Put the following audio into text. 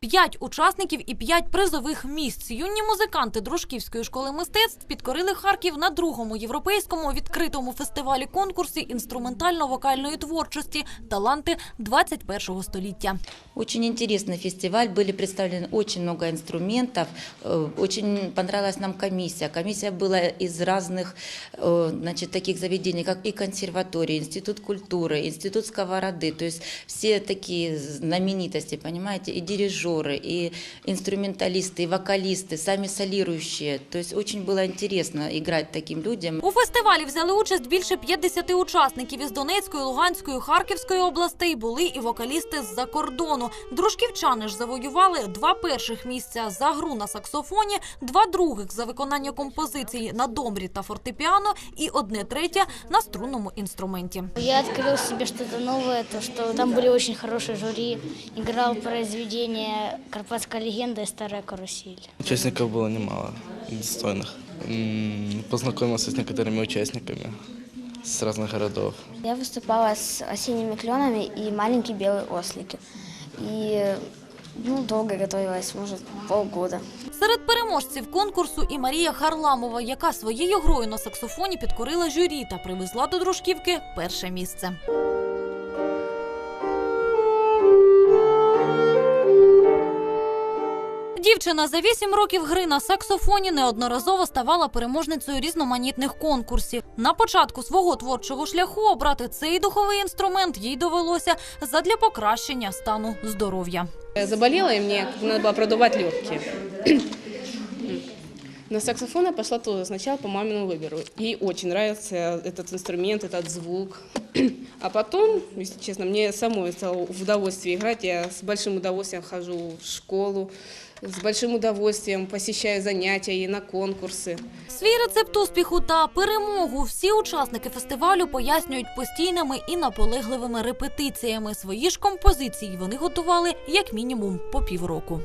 П'ять учасників і п'ять призових місць. Юні музиканти Дружківської школи мистецтв підкорили Харків на другому європейському відкритому фестивалі конкурсі інструментально-вокальної творчості Таланти 21 століття. Очень интересный фестиваль, были представлены очень много инструментов, Э, очень понравилась нам комиссия. Комиссия была из разных э, значит, таких заведений, как и консерватория, институт культуры, институт сковороды, то есть все такие знаменитости, понимаете, и дирижеры, и инструменталисты, и вокалисты, сами солирующие. То есть очень было интересно играть таким людям. У фестивалі взяли участь більше 50 учасників із Донецької, Луганської, Харківської областей. Були і вокалісти з-за кордону. Дружківчани ж завоювали два перших місця за гру на саксофоні, два других за виконання композиції на домбрі та фортепіано, і одне третє на струнному інструменті. Я открыл себе что-то новое, то что там были очень хорошие жюри. Играл произведение «Карпатская легенда» и «Старая карусель». Участников было немало, достойных. М, Познакомился с некоторыми участниками с разных городов. Я выступала с осенними кленами и маленькие белые ослики. И ну, долго готовилась, может, полгода. Серед переможців конкурсу і Марія Харламова, яка своєю грою на саксофоні підкорила журі та привезла до дружківки перше місце. Дівчина за вісім років гри на саксофоні неодноразово ставала переможницею різноманітних конкурсів. На початку свого творчого шляху обрати цей духовий інструмент їй довелося задля покращення стану здоров'я. Заболіла і мені треба надо было продувать легкие. На саксофон я пошла тоже сначала по маминому выбору. Ей очень нравится этот инструмент, этот звук. А потом, если честно, мне самой стало в удовольствие играть. Я с большим удовольствием хожу в школу, с большим удовольствием посещаю занятия и на конкурсы. Свій рецепт успіху та перемогу всі учасники фестивалю пояснюють постійними і наполегливими репетиціями. Свої ж композиції вони готували як мінімум по півроку.